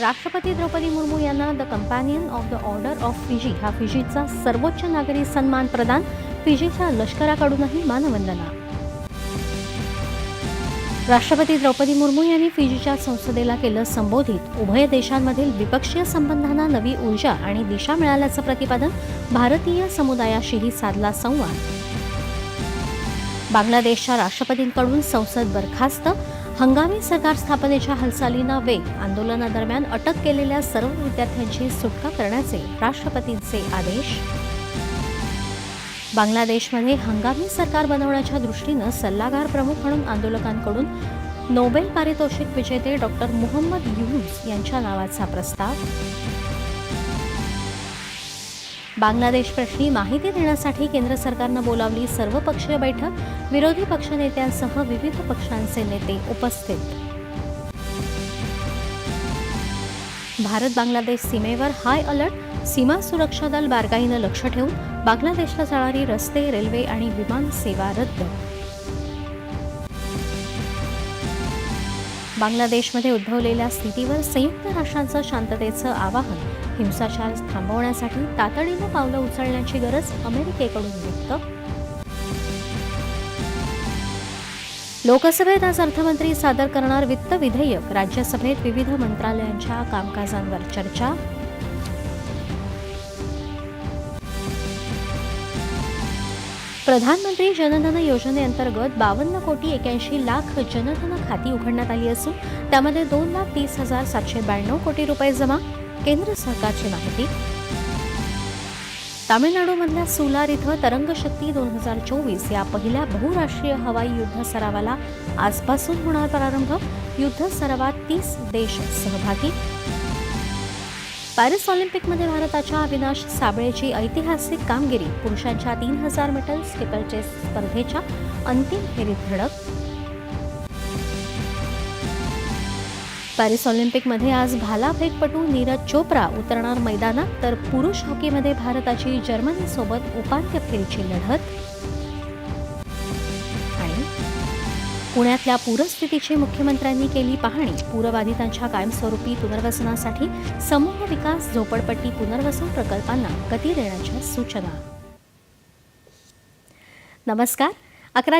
राष्ट्रपती द्रौपदी मुर्मू यांना the companion of the order of Fiji हा फिजीचा सर्वोच्च नागरी सन्मान प्रदान फिजीच्या लष्कराकडूनही मानवंदना. राष्ट्रपती द्रौपदी मुर्मू यांनी फिजीच्या संसदेला केलं संबोधित. उभय देशांमधील द्विपक्षीय संबंधांना नवी ऊर्जा आणि दिशा मिळाल्याचं प्रतिपादन भारतीय समुदायाशीही साधला संवाद. बांगलादेशच्या राष्ट्रपतींकडून संसद बरखास्त हंगामी सरकार स्थापनेच्या हालचालींना वेग आंदोलनादरम्यान अटक केलेल्या सर्व विद्यार्थ्यांची सुटका करण्याचे राष्ट्रपतींचे आदेश. बांगलादेशमध्ये हंगामी सरकार बनवण्याच्या दृष्टीनं सल्लागार प्रमुख म्हणून आंदोलकांकडून नोबेल पारितोषिक विजेते डॉक्टर मोहम्मद युनुस यांच्या नावाचा प्रस्ताव. बांगलादेश प्रश्नी माहिती देण्यासाठी केंद्र सरकारनं बोलावली सर्वपक्षीय बैठक. विरोधी पक्षनेत्यांसह विविध पक्षांचे नेते उपस्थित. भारत बांगलादेश सीमेवर हाय अलर्ट. सीमा सुरक्षा दल बारकाईनं लक्ष ठेवून बांगलादेशला जाणारी रस्ते रेल्वे आणि विमान सेवा रद्द. बांगलादेशमध्ये उद्भवलेल्या स्थितीवर संयुक्त राष्ट्रांचं शांततेचं आवाहन हिंसाचार थांबवण्यासाठी तातडीनं पावलं उचलण्याची गरज अमेरिकेकडून व्यक्त. लोकसभेत आज अर्थमंत्री सादर करणार वित्त विधेयक राज्यसभेत विविध मंत्रालयांच्या कामकाजांवर चर्चा. प्रधानमंत्री जनधन योजनेअंतर्गत बावन्न कोटी एक्याऐंशी लाख जनधन खाती उघडण्यात आली असून त्यामध्ये दोन लाख तीस हजार सातशे ब्याण्णव कोटी रुपये जमा केंद्र सरकारची माहिती. तामिळनाडूमधल्या सुलार इथं तरंगशक्ती दोन हजार चोवीस या पहिल्या बहुराष्ट्रीय हवाई युद्ध सरावाला आजपासून होणार प्रारंभ. युद्ध सरावात तीस देश सहभागी. पॅरिस ऑलिम्पिकमध्ये भारताच्या अविनाश साबळेची ऐतिहासिक कामगिरी पुरुषांच्या तीन हजार मीटर स्टिपलचेस स्पर्धेच्या अंतिम फेरीत धडक. पॅरिस ऑलिम्पिकमध्ये आज भालाफेकपटू नीरज चोप्रा उतरणार मैदानात तर पुरुष हॉकीमध्ये भारताची जर्मनीसोबत उपांत्य फेरीची लढत. पुण्यातल्या पूरस्थितीची मुख्यमंत्र्यांनी केली पाहणी. पूरबाधितांच्या कायमस्वरूपी पुनर्वसनासाठी समूह विकास झोपडपट्टी पुनर्वसन प्रकल्पांना गती देण्याच्या सूचना. नमस्कार. अकराच्या